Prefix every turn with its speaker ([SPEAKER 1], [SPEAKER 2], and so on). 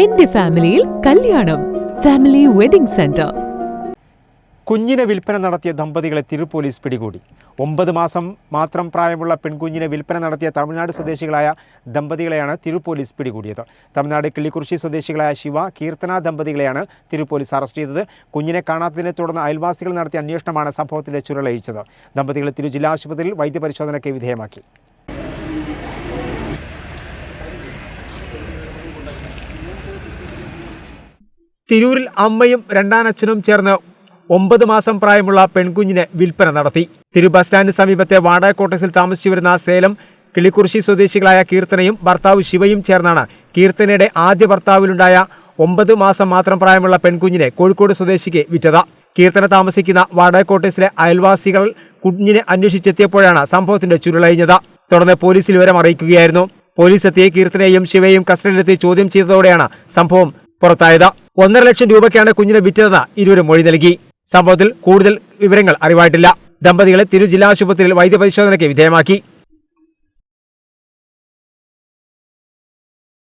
[SPEAKER 1] എന്റെ ഫാമിലിയിൽ കല്യാണം. ഫാമിലി വെഡിംഗ് സെന്റർ
[SPEAKER 2] കുഞ്ഞിനെ വിൽപ്പന നടത്തിയ ദമ്പതികളെ തിരു പോലീസ് പിടികൂടി. ഒമ്പത് മാസം മാത്രം പ്രായമുള്ള പെൺകുഞ്ഞിനെ വിൽപ്പന നടത്തിയ തമിഴ്നാട് സ്വദേശികളായ ദമ്പതികളെയാണ് തിരുപോലീസ് പിടികൂടിയത്. തമിഴ്നാട് കിള്ളിക്കുറിശി സ്വദേശികളായ ശിവ കീർത്തന ദമ്പതികളെയാണ് തിരുപോലീസ് അറസ്റ്റ് ചെയ്തത്. കുഞ്ഞിനെ കാണാത്തതിനെ തുടർന്ന് അയൽവാസികൾ നടത്തിയ അന്വേഷണമാണ് സംഭവത്തിലെ ചുരുളഴിച്ചത്. ദമ്പതികളെ തിരു ജില്ലാ ആശുപത്രിയിൽ വൈദ്യപരിശോധനയ്ക്ക് വിധേയമാക്കി. തിരൂരിൽ അമ്മയും രണ്ടാനച്ഛനും ചേർന്ന് ഒമ്പത് മാസം പ്രായമുള്ള പെൺകുഞ്ഞിനെ വിൽപ്പന നടത്തി. തിരു ബസ് സ്റ്റാൻഡിന് സമീപത്തെ വാടക കോട്ടേഴ്സിൽ താമസിച്ചു വരുന്ന സേലം കിളിക്കുറിശി സ്വദേശികളായ കീർത്തനയും ഭർത്താവ് ശിവയും ചേർന്നാണ് കീർത്തനയുടെ ആദ്യ ഭർത്താവിലുണ്ടായ ഒമ്പത് മാസം മാത്രം പ്രായമുള്ള പെൺകുഞ്ഞിനെ കോഴിക്കോട് സ്വദേശിക്ക് വിറ്റത്. കീർത്തന താമസിക്കുന്ന വാടക കോട്ടേഴ്സിലെ അയൽവാസികൾ കുഞ്ഞിനെ അന്വേഷിച്ചെത്തിയപ്പോഴാണ് സംഭവത്തിന്റെ ചുരുളഴിഞ്ഞത്. തുടർന്ന് പോലീസിൽ വിവരം അറിയിക്കുകയായിരുന്നു. പോലീസ് എത്തിയ കീർത്തനയെയും ശിവയും കസ്റ്റഡിയിലെത്തി ചോദ്യം ചെയ്തതോടെയാണ് സംഭവം പുറത്തായത്. ഒന്നര ലക്ഷം രൂപയ്ക്കാണ് കുഞ്ഞിനെ വിറ്റതെന്ന് ഇരുവരും മൊഴി നൽകി. സംഭവത്തിൽ കൂടുതൽ വിവരങ്ങൾ അറിവായിട്ടില്ല. ദമ്പതികളെ തിരു ജില്ലാ ആശുപത്രിയിൽ വൈദ്യപരിശോധനയ്ക്ക് വിധേയമാക്കി.